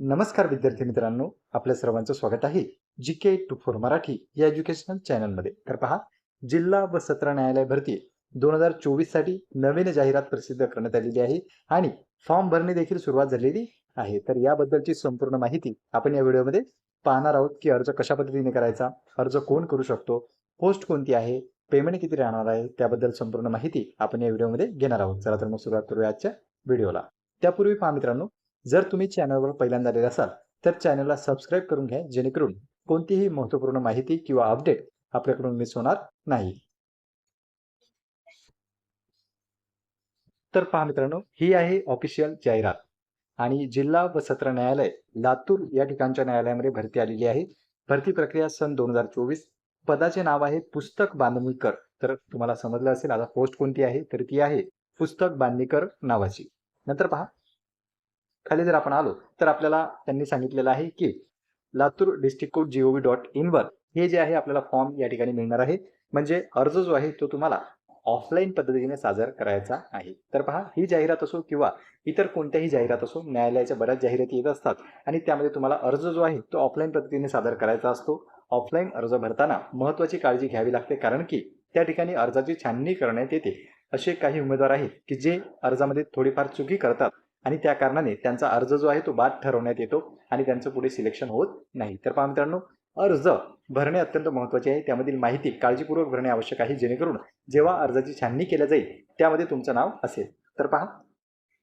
नमस्कार विद्यार्थी मित्रांनो आपल्या सर्वांचं स्वागत आहे G K two four Marathi या एज्युकेशनल चॅनलमध्ये तर पहा जिल्हा व सत्र न्यायालय भरती दोन हजार चोवीससाठी नवीन जाहिरात प्रसिद्ध करण्यात आलेली आहे आणि फॉर्म भरणे देखील सुरुवात झालेली आहे. तर याबद्दलची संपूर्ण माहिती आपण या व्हिडिओमध्ये पाहणार आहोत की अर्ज कशा पद्धतीने करायचा अर्ज कोण करू शकतो पोस्ट कोणती आहे पेमेंट किती राहणार आहे त्याबद्दल संपूर्ण माहिती आपण या व्हिडिओमध्ये घेणार आहोत. चला तर मग सुरुवात करूया आजच्या व्हिडिओला. त्यापूर्वी पहा मित्रांनो जर तुम्ही चॅनलवर पहिल्यांदा आलेले असाल तर चॅनलला सबस्क्राईब करून घ्या जेणेकरून कोणतीही महत्त्वपूर्ण माहिती किंवा अपडेट आपल्याकडून मिस होणार नाही. तर पहा मित्रांनो ही आहे ऑफिशियल जाहिरात. आणि जिल्हा व सत्र न्यायालय लातूर या ठिकाणच्या न्यायालयामध्ये भरती आलेली आहे. भरती प्रक्रिया सन दोन हजार चोवीस. पदाचे नाव आहे पुस्तक बांधणीकर. तर तुम्हाला समजलं असेल आता पोस्ट कोणती आहे तर ती आहे पुस्तक बांधणीकर नावाची. नंतर पहा. खाली जर आपण आलो तर आपल्याला त्यांनी सांगितलेलं आहे की Latur district code G O dot इनवर हे जे आहे आपल्याला फॉर्म या ठिकाणी मिळणार आहे. म्हणजे अर्ज जो आहे तो तुम्हाला ऑफलाईन पद्धतीने सादर करायचा आहे. तर पहा ही जाहिरात असो किंवा इतर कोणत्याही जाहिरात असो न्यायालयाच्या बऱ्याच जाहिराती येत असतात. आणि त्यामध्ये तुम्हाला अर्ज जो आहे तो ऑफलाईन पद्धतीने सादर करायचा असतो. ऑफलाईन अर्ज भरताना महत्त्वाची काळजी घ्यावी लागते कारण की त्या ठिकाणी अर्जाची छाननी करण्यात येते. असे काही उमेदवार आहेत की जे अर्जामध्ये थोडीफार चुकी करतात. आणि त्या कारणाने त्यांचा अर्ज जो आहे तो बाद ठरवण्यात येतो आणि त्यांचं पुढे सिलेक्शन होत नाही. तर पहा मित्रांनो अर्ज भरणे अत्यंत महत्त्वाचे आहे. त्यामधील माहिती काळजीपूर्वक भरणे आवश्यक आहे. जेणेकरून जेव्हा अर्जाची छाननी केल्या जाईल त्यामध्ये तुमचं नाव असेल. तर पहा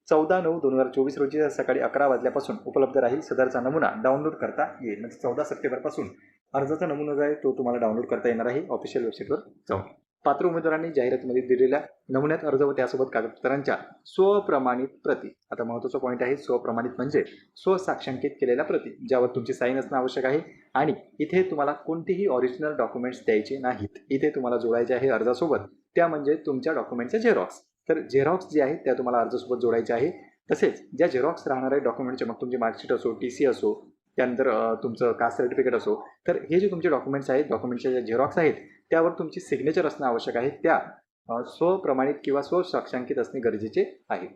चौदा नऊ दोन हजार चोवीस रोजी सकाळी अकरा वाजल्यापासून उपलब्ध राहील सदरचा नमुना डाउनलोड करता येईल. म्हणजे चौदा सप्टेंबरपासून अर्जाचा नमुना जो आहे तो तुम्हाला डाउनलोड करता येणार आहे. ऑफिशियल वेबसाईटवर जाऊन. पात्र उमेदवारांनी जाहिरातीमध्ये दिलेल्या नमुन्यात अर्ज व त्यासोबत कागदपत्रांच्या स्वप्रमाणित प्रती. आता महत्त्वाचा पॉईंट आहे स्वप्रमाणित म्हणजे स्वसाक्षांकित केलेल्या प्रती ज्यावर तुमची साईन असणं आवश्यक आहे. आणि इथे तुम्हाला कोणतेही ऑरिजिनल डॉक्युमेंट्स द्यायचे नाहीत. इथे तुम्हाला जोडायचे आहे अर्जासोबत. त्या म्हणजे तुमच्या डॉक्युमेंटचे झेरॉक्स तर झेरॉक्स जे आहेत त्या तुम्हाला अर्जासोबत जोडायचे आहे. तसेच ज्या झेरॉक्स राहणार आहे डॉक्युमेंटचे मग तुमची मार्कशीट असो टी सी असो त्यानंतर तुमचं कास्ट सर्टिफिकेट असो तर हे जे तुमचे डॉक्युमेंट्स आहेत डॉक्युमेंटच्या ज्या झेरॉक्स आहेत त्यावर तुमची सिग्नेचर असणं आवश्यक आहे. त्या स्वप्रमाणित किंवा स्वसाक्षांकित असणे गरजेचे आहे.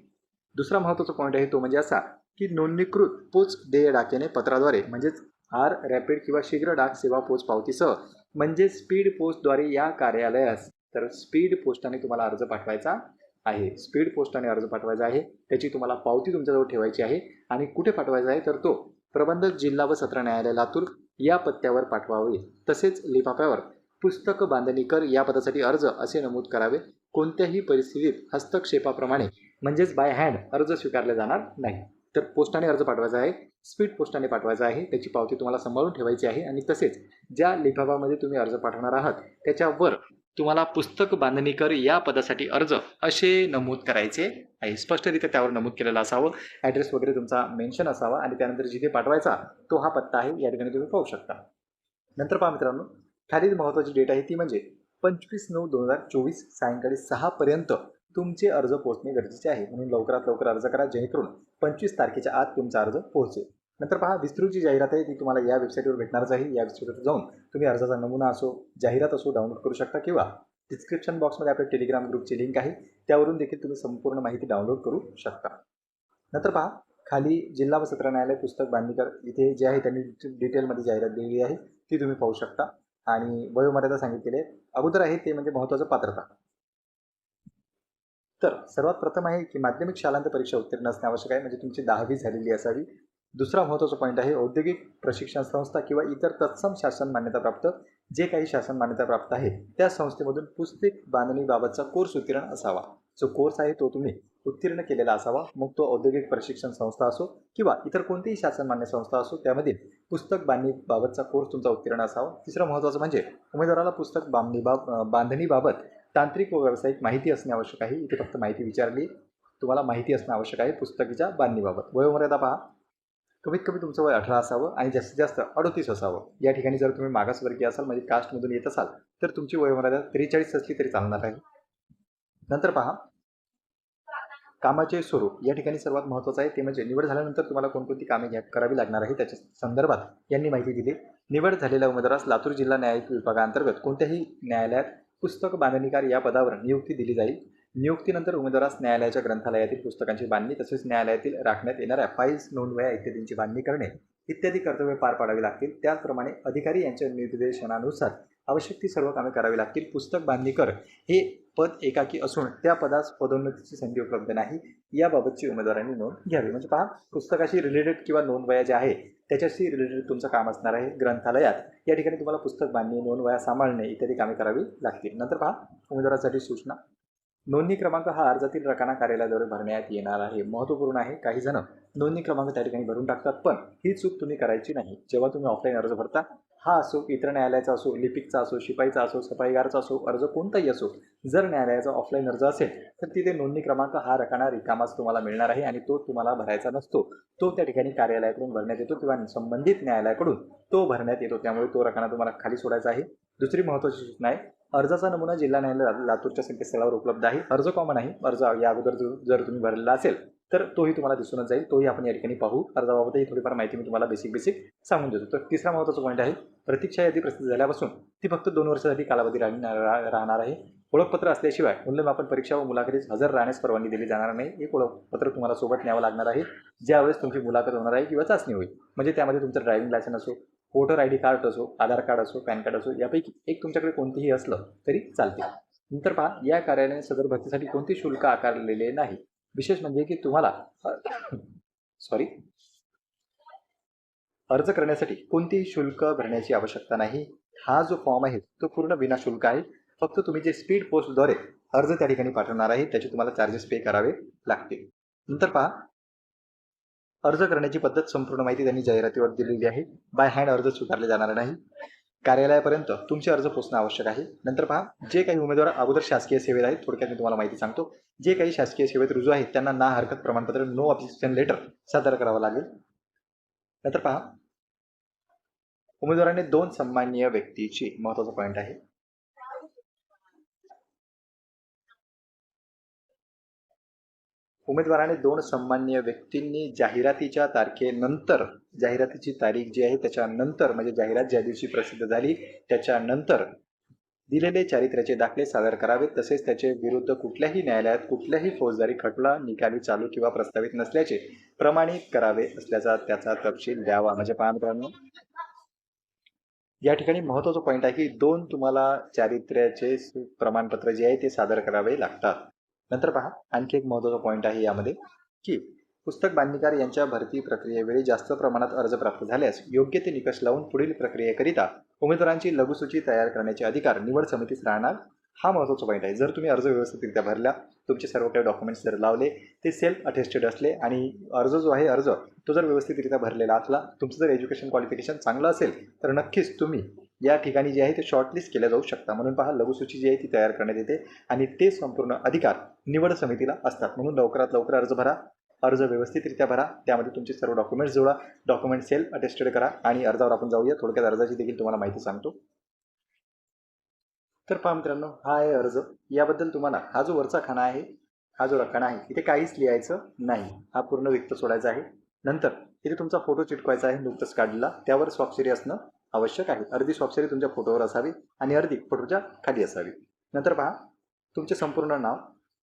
दुसरा महत्त्वाचा पॉईंट आहे तो म्हणजे असा की नोंदणीकृत पोच देय डाक्याने पत्राद्वारे म्हणजेच आर रॅपिड किंवा शीघ्र डाक सेवा पोच पावतीसह म्हणजे स्पीड पोस्टद्वारे या कार्यालयास तर स्पीड पोस्टाने तुम्हाला अर्ज पाठवायचा आहे. स्पीड पोस्टाने अर्ज पाठवायचा आहे. त्याची तुम्हाला पावती तुमच्याजवळ ठेवायची आहे आणि कुठे पाठवायचा आहे तर तो प्रबंधक जिल्हा व सत्र न्यायालय लातूर या पत्त्यावर पाठवावे. तसेच लिफाफ्यावर पुस्तक बांधणीकर या पदासाठी अर्ज असे नमूद करावे. कोणत्याही परिस्थितीत हस्तक्षेपाप्रमाणे म्हणजेच बाय हँड अर्ज स्वीकारले जाणार नाही. तर पोस्टाने अर्ज पाठवायचा आहे. स्पीड पोस्टाने पाठवायचा आहे. त्याची पावती तुम्हाला सांभाळून ठेवायची आहे. आणि तसेच ज्या लिफाफामध्ये तुम्ही अर्ज पाठवणार आहात त्याच्यावर तुम्हाला पुस्तक बांधणीकर या पदासाठी अर्ज असे नमूद करायचे आहे. स्पष्टरित्या त्यावर नमूद केलेलं असावं. ॲड्रेस वगैरे तुमचा मेन्शन असावा आणि त्यानंतर जिथे पाठवायचा तो हा पत्ता आहे. या ठिकाणी तुम्ही पाहू शकता. नंतर पहा मित्रांनो खालील महत्त्वाची डेट आहे ती म्हणजे पंचवीस नऊ दोन हजार चोवीस सायंकाळी सहापर्यंत तुमचे अर्ज पोहोचणे गरजेचे आहे. म्हणून लवकरात लवकर अर्ज करा जेणेकरून पंचवीस तारखेच्या आत तुमचा अर्ज पोहोचेल. नंतर पहा विस्तृत जी जाहिरात आहे ती तुम्हाला या वेबसाईटवर भेटणारच आहे. या वेबसाईटवर जाऊन तुम्ही अर्जाचा नमुना असो जाहिरात असो डाउनलोड करू शकता किंवा डिस्क्रिप्शन बॉक्समध्ये आपल्या टेलिग्राम ग्रुपची लिंक आहे. त्यावरून देखील तुम्ही संपूर्ण माहिती डाउनलोड करू शकता. नंतर पहा खाली जिल्हा व सत्र न्यायालय पुस्तक बांधणीकर इथे जे आहे त्यांनी डिटेलमध्ये जाहिरात दिलेली आहे ती तुम्ही पाहू शकता. आणि वयोमर्यादा सांगितलेली आहे अगोदर आहे ते म्हणजे महत्त्वाचं पात्रता. तर सर्वात प्रथम आहे की माध्यमिक शालांत परीक्षा उत्तीर्ण असणे आवश्यक आहे. म्हणजे तुमची दहावी झालेली असावी. दुसरा महत्त्वाचा पॉईंट आहे औद्योगिक प्रशिक्षण संस्था किंवा इतर तत्सम शासन मान्यताप्राप्त जे काही शासन मान्यताप्राप्त आहे त्या संस्थेमधून पुस्तक बांधणीबाबतचा कोर्स उत्तीर्ण असावा. जो कोर्स आहे तो तुम्ही उत्तीर्ण केलेला असावा. मग तो औद्योगिक प्रशिक्षण संस्था असो किंवा इतर कोणतीही शासन मान्य संस्था असो त्यामधील पुस्तक बांधणीबाबतचा कोर्स तुमचा उत्तीर्ण असावा. तिसरं महत्त्वाचं म्हणजे उमेदवाराला पुस्तक बांधणीबाब बांधणीबाबत तांत्रिक व व्यावसायिक माहिती असणे आवश्यक आहे. इथे फक्त माहिती विचारली तुम्हाला माहिती असणं आवश्यक आहे पुस्तकीच्या बांधणीबाबत. वयोमर्यादा पहा. कमीत कमी तुमचं वय अठरा असावं आणि जास्तीत जास्त अडोतीस असावं. या ठिकाणी जर तुम्ही मागासवर्गीय असाल म्हणजे कास्टमधून येत असाल तर तुमची वयोमर्यादा त्रेचाळीस असली तरी चालणार आहे. नंतर पहा. कामाचे स्वरूप. या ठिकाणी सर्वात महत्त्वाचं आहे ते म्हणजे निवड झाल्यानंतर तुम्हाला कोणकोणती कामे घ्या करावी लागणार आहे त्याच्या संदर्भात यांनी माहिती दिली. निवड झालेल्या उमेदवारास लातूर जिल्हा न्यायिक विभागाअंतर्गत कोणत्याही न्यायालयात पुस्तक बांधणीकार या पदावर नियुक्ती दिली जाईल. नियुक्तीनंतर उमेदवारास न्यायालयाच्या ग्रंथालयातील पुस्तकांची बांधणी तसेच न्यायालयातील राखण्यात येणाऱ्या फाईल्स नोंदवया इत्यादींची बांधणी करणे इत्यादी कर्तव्य पार पाडावी लागतील. त्याचप्रमाणे अधिकारी यांच्या निर्देशनानुसार आवश्यक ती सर्व कामे करावी लागतील. पुस्तक बांधणीकर हे पद एकाकी असून त्या पदास पदोन्नतीची संधी उपलब्ध नाही. याबाबतची उमेदवारांनी नोंद घ्यावी. म्हणजे पहा पुस्तकाशी रिलेटेड किंवा नोंदवया जे आहे त्याच्याशी रिलेटेड तुमचं काम असणार आहे ग्रंथालयात. या ठिकाणी तुम्हाला पुस्तक बांधणी नोंदवया सांभाळणे इत्यादी कामे करावी लागतील. नंतर पहा उमेदवारासाठी सूचना. नोंदणी क्रमांक हा अर्जातील रकाना कार्यालयाद्वारे भरण्यात येणार आहे. महत्त्वपूर्ण आहे काही जण नोंदणी क्रमांक त्या ठिकाणी भरून टाकतात पण ही चूक तुम्ही करायची नाही. जेव्हा तुम्ही ऑफलाईन अर्ज भरता हा असो इतर न्यायालयाचा असो लिपिकचा असो शिपाईचा असो सफाईगारचा असो अर्ज कोणताही असो जर न्यायालयाचा ऑफलाईन अर्ज असेल तर तिथे नोंदणी क्रमांक हा रकाना रिकामाच तुम्हाला मिळणार आहे आणि तो तुम्हाला भरायचा नसतो. तो त्या ठिकाणी कार्यालयाकडून भरण्यात येतो किंवा संबंधित न्यायालयाकडून तो भरण्यात येतो. त्यामुळे तो रकाना तुम्हाला खाली सोडायचा आहे. दुसरी महत्त्वाची सूचना आहे अर्जाचा नमुना जिल्हा न्यायालय लातूरच्या संकेतस्थळावर उपलब्ध आहे. अर्ज कॉमन आहे. अर्ज या अगोदर जर तुम्ही भरलेला असेल तर तोही तुम्हाला दिसूनच जाईल. तोही आपण या ठिकाणी पाहू. अर्जाबाबतही थोडीफार माहिती मी तुम्हाला बेसिक बेसिक सांगून देतो. तर तिसरा महत्त्वाचा पॉईंट आहे. प्रतीक्षा यादी प्रसिद्ध झाल्यापासून ती फक्त दोन वर्षासाठी कालावधी राहणार रा- राहणार आहे. ओळखपत्र असल्याशिवाय मूल्यमापन परीक्षा व मुलाखतीस हजर राहण्यास परवानगी दिली जाणार नाही. एक ओळखपत्र तुम्हाला सोबत न्यावं लागणार आहे. ज्यावेळेस तुमची मुलाखत होणार आहे किंवा चाचणी होईल. म्हणजे त्यामध्ये तुमचं ड्रायव्हिंग लायसन असो वोटर आय डी कार्ड असो आधार कार्ड असो पॅन कार्ड असो यापैकी एक तुमच्याकडे कोणतेही असलं तरी चालते. नंतर पहा या कार्यालयाने सदर भरतीसाठी कोणते शुल्क आकारलेले नाही. विशेष म्हणजे की तुम्हाला सॉरी अर्ज करण्यासाठी कोणतेही शुल्क भरण्याची आवश्यकता नाही. हा जो फॉर्म आहे तो पूर्ण विनाशुल्क आहे. फक्त तुम्ही जे स्पीड पोस्टद्वारे अर्ज त्या ठिकाणी पाठवणार आहे त्याचे तुम्हाला चार्जेस पे करावे लागतील. नंतर पहा अर्ज करण्याची पद्धत संपूर्ण माहिती त्यांनी जाहिरातीवर दिलेली आहे. बाय हँड अर्ज स्वीकारले जाणार नाही. कार्यालयापर्यंत तुमचे अर्ज पोहोचणं आवश्यक आहे. नंतर पहा जे काही उमेदवार अगोदर शासकीय सेवेत आहेत थोडक्यात मी तुम्हाला माहिती सांगतो. जे काही शासकीय सेवेत रुजू आहेत त्यांना ना हरकत प्रमाणपत्र नो ऑब्जेक्शन लेटर सादर करावं लागेल. नंतर पहा उमेदवाराने दोन सन्माननीय व्यक्तीची महत्त्वाचा पॉईंट आहे. उमेदवाराने दोन सन्मान्य व्यक्तींनी जाहिरातीच्या तारखेनंतर जाहिरातीची तारीख जी आहे त्याच्यानंतर म्हणजे जाहिरात ज्या दिवशी प्रसिद्ध झाली त्याच्यानंतर दिलेले चारित्र्याचे दाखले सादर करावेत. तसेच त्याचे विरुद्ध कुठल्याही न्यायालयात कुठल्याही फौजदारी खटला निकाली चालू किंवा प्रस्तावित नसल्याचे प्रमाणित करावे असल्याचा त्याचा तपशील द्यावा. म्हणजे पहा मित्रांनो या ठिकाणी महत्त्वाचा पॉईंट आहे की दोन तुम्हाला चारित्र्याचे प्रमाणपत्र जे आहे ते सादर करावे लागतात. नंतर पहा आणखी एक महत्त्वाचा पॉईंट आहे यामध्ये की पुस्तक बांधणीकार यांच्या भरती प्रक्रियेवेळी जास्त प्रमाणात अर्ज प्राप्त झाल्यास योग्य ते निकष लावून पुढील प्रक्रियेकरिता उमेदवारांची लघुसूची तयार करण्याचे अधिकार निवड समितीस राहणार हा महत्त्वाचा पॉईंट आहे. जर तुम्ही अर्ज व्यवस्थितरित्या भरला तुमचे सर्व काही डॉक्युमेंट्स जर लावले ते सेल्फ अटेस्टेड असले आणि अर्ज जो आहे अर्ज तो जर व्यवस्थितरित्या भरलेला असला तुमचं जर एज्युकेशन क्वालिफिकेशन चांगलं असेल तर नक्कीच तुम्ही या ठिकाणी जे आहे ते शॉर्टलिस्ट केल्या जाऊ शकता. म्हणून पहा लघुसूची जी आहे ती तयार करण्यात येते आणि ते संपूर्ण अधिकार निवड समितीला असतात. म्हणून लवकरात लवकर अर्ज भरा अर्ज व्यवस्थितरित्या भरा त्यामध्ये तुमचे सर्व डॉक्युमेंट्स जोडा डॉक्युमेंट सेल अटेस्टेड करा आणि अर्जावर आपण जाऊया. थोडक्यात अर्जाची देखील तुम्हाला माहिती सांगतो. तर पहा मित्रांनो हा आहे अर्ज. याबद्दल तुम्हाला हा जो वरचा खाना आहे हा जो रकाना आहे इथे काहीच लिहायचं नाही. हा पूर्ण रिक्त सोडायचा आहे. नंतर इथे तुमचा फोटो चिटकवायचा आहे नुकतंच काढलेला. त्यावर स्वाक्षरी असणं आवश्यक आहे. अर्धी स्वाक्षरी तुमच्या फोटोवर असावी आणि अर्धी फोटोच्या खाली असावी. नंतर पहा तुमचे संपूर्ण नाव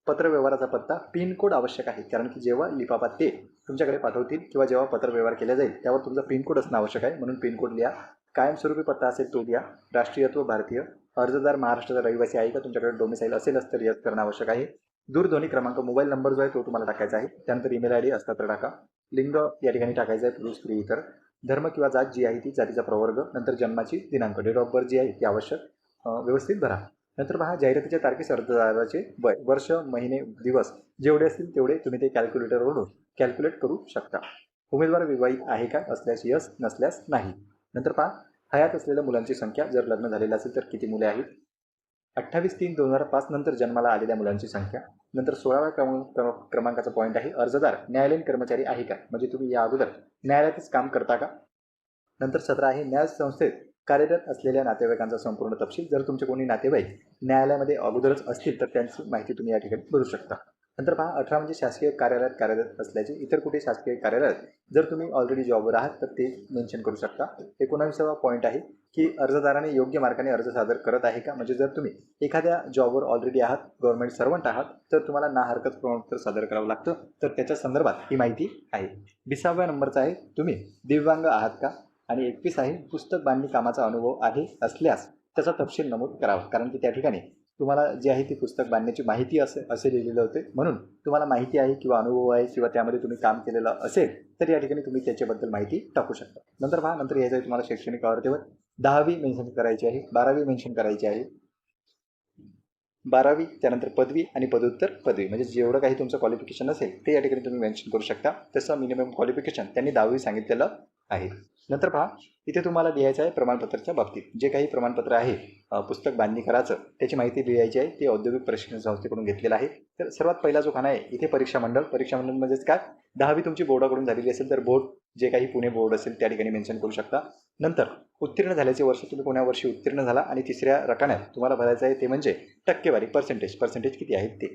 पत्रव्यवहाराचा पत्ता पिन कोड आवश्यक आहे. कारण की जेव्हा लिफाफा ते तुमच्याकडे पाठवतील किंवा जेव्हा पत्रव्यवहार केला जाईल त्यावर तुमचा पिन कोड असणं आवश्यक आहे. म्हणून पिन कोड लिहा. कायमस्वरूपी पत्ता असेल तो लिहा. राष्ट्रीयत्व भारतीय. अर्जदार महाराष्ट्राचा रहिवासी आहे का? तुमच्याकडे डोमिसाईल असेलच तर रियाज करणं आवश्यक आहे. दूरध्वनी क्रमांक मोबाईल नंबर जो आहे तो तुम्हाला टाकायचा आहे. त्यानंतर ईमेल आय डी असतात तर टाका. लिंग या ठिकाणी टाकायचं आहे. पुरुष स्त्री इतर. धर्म किंवा जात जी आहे ती जातीचा प्रवर्ग नंतर जन्माची दिनांक. डेट ऑफ बर्थ जी आहे ती आवश्यक. व्यवस्थित भरा नंतर पहा जाहिरातीच्या तारखेस अर्जदाराचे वय वर्ष महिने दिवस जेवढे असतील तेवढे तुम्ही ते कॅल्क्युलेटरवरून कॅल्क्युलेट करू शकता. उमेदवार विवाहित आहे का असल्यास यस नसल्यास नाही. नंतर पहा हयात असलेल्या मुलांची संख्या जर लग्न झालेलं असेल तर किती मुले आहेत? अठ्ठावीस तीन दोन हजार पाच नंतर जन्माला आलेल्या मुलांची संख्या. नंतर सोळाव्या क्रमांक क्रम- क्रमांकाचा पॉईंट आहे अर्जदार न्यायालयीन कर्मचारी आहे का? म्हणजे तुम्ही या अगोदर न्यायालयातच काम करता का? नंतर सतरा आहे न्याय संस्थेत कार्यरत असलेल्या नातेवाईकांचा संपूर्ण तपशील. जर तुमचे कोणी नातेवाईक न्यायालयामध्ये अगोदरच असतील तर त्यांची माहिती तुम्ही या ठिकाणी भरू शकता. नंतर पहा अठरा म्हणजे शासकीय कार्यालयात कार्यरत असल्याचे इतर कुठे शासकीय कार्यालयात? जर तुम्ही ऑलरेडी जॉबवर आहात तर ते मेन्शन करू शकता. एकोणावीसावा पॉईंट आहे की अर्जदाराने योग्य मार्गाने अर्ज सादर करत आहे का? म्हणजे जर तुम्ही एखाद्या जॉबवर ऑलरेडी आहात गव्हर्नमेंट सर्वंट आहात तर तुम्हाला ना हरकत प्रमाणपत्र सादर करावं लागतं. तर त्याच्या संदर्भात ही माहिती आहे. विसाव्या नंबरचा आहे तुम्ही दिव्यांग आहात का? आणि एकवीस आहे पुस्तक बांधणी कामाचा अनुभव आहे असल्यास त्याचा तपशील नमूद करावा. कारण की त्या ठिकाणी तुम्हाला जे आहे ती पुस्तक बांधण्याची माहिती असे असे लिहिलेलं होते. म्हणून तुम्हाला माहिती आहे किंवा अनुभव आहे किंवा त्यामध्ये तुम्ही काम केलेलं असेल तर या ठिकाणी तुम्ही त्याच्याबद्दल माहिती टाकू शकता. नंतर पहा नंतर यायचं तुम्हाला शैक्षणिक आवडतेवर दहावी मेन्शन करायची आहे बारावी मेन्शन करायची आहे. बारावी त्यानंतर पदवी आणि पदव्युत्तर पदवी. म्हणजे जेवढं काही तुमचं क्वालिफिकेशन असेल ते या ठिकाणी तुम्ही मेन्शन करू शकता. तसं मिनिमम क्वालिफिकेशन त्यांनी दहावी सांगितलेलं आहे. नंतर पहा इथे तुम्हाला लिहायचं आहे प्रमाणपत्राच्या बाबतीत. जे काही प्रमाणपत्र आहे पुस्तक बांधणी करायचं त्याची माहिती लिहायची आहे ते औद्योगिक प्रशिक्षण संस्थेकडून घेतलेलं आहे. तर सर्वात पहिला जो खाना आहे इथे परीक्षा मंडळ. परीक्षा मंडळ म्हणजेच काय? दहावी तुमची बोर्डाकडून झालेली असेल तर बोर्ड जे काही पुणे बोर्ड असेल त्या ठिकाणी मेन्शन करू शकता. नंतर उत्तीर्ण झाल्याचे वर्ष तुम्ही कोण्या वर्षी उत्तीर्ण झाला? आणि तिसऱ्या रकान्यात तुम्हाला भरायचं आहे ते म्हणजे टक्केवारी पर्सेंटेज पर्सेंटेज किती आहेत ते?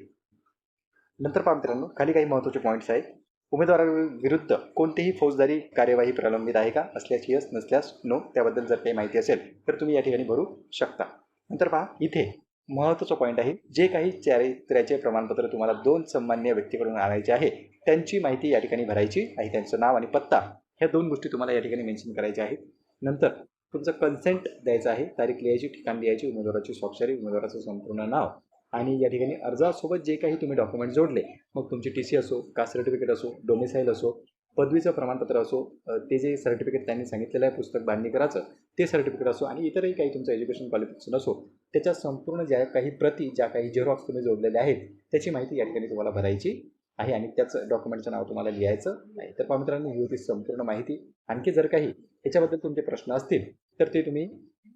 नंतर पहा मित्रांनो खाली काही महत्त्वाचे पॉईंट्स आहेत. उमेदवाराविरुद्ध कोणतीही फौजदारी कार्यवाही प्रलंबित आहे का? असल्यास यस नसल्यास नो त्याबद्दल जर काही माहिती असेल तर तुम्ही या ठिकाणी भरू शकता. नंतर पहा इथे महत्त्वाचा पॉईंट आहे. जे काही चारित्र्याचे प्रमाणपत्र तुम्हाला दोन सन्मान्य व्यक्तीकडून आणायचे आहे त्यांची माहिती या ठिकाणी भरायची आहे. त्यांचं नाव आणि पत्ता ह्या दोन गोष्टी तुम्हाला या ठिकाणी मेन्शन करायच्या आहेत. नंतर तुमचं कन्सेंट द्यायचं आहे. तारीख लिहायची ठिकाण लिहायची उमेदवाराची स्वाक्षरी उमेदवाराचं संपूर्ण नाव. आणि या ठिकाणी अर्जासोबत जे काही तुम्ही डॉक्युमेंट जोडले मग तुमची टी सी असो कास्ट सर्टिफिकेट असो डोमिसाईल असो पदवीचं प्रमाणपत्र असो ते जे सर्टिफिकेट त्यांनी सांगितलेलं आहे पुस्तक बांधणी करायचं ते सर्टिफिकेट असो आणि इतरही काही तुमचं एज्युकेशन क्वालिफिकेशन असो त्याच्या संपूर्ण ज्या काही प्रती ज्या काही झेरॉक्स तुम्ही जोडलेल्या आहेत त्याची माहिती या ठिकाणी तुम्हाला भरायची आहे आणि त्याचं डॉक्युमेंटचं नाव तुम्हाला लिहायचं आहे. तर मित्रांनो ही होती संपूर्ण माहिती. आणखी जर काही याच्याबद्दल तुमचे प्रश्न असतील तर ते तुम्ही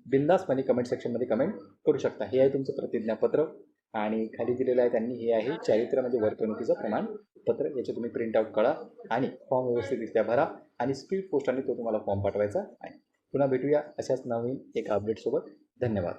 बिंदासपणे कमेंट सेक्शनमध्ये कमेंट करू शकता. हे आहे तुमचं प्रतिज्ञापत्र. आणि खाली दिलेलं आहे त्यांनी हे आहे चारित्र्य म्हणजे वर्तणुकीचं प्रमाणपत्र याचे तुम्ही प्रिंटआउट करा आणि फॉर्म व्यवस्थितरित्या भरा आणि स्पीड पोस्टाने तो तुम्हाला फॉर्म पाठवायचा आहे. पुन्हा भेटूया अशाच नवीन एका अपडेटसोबत धन्यवाद.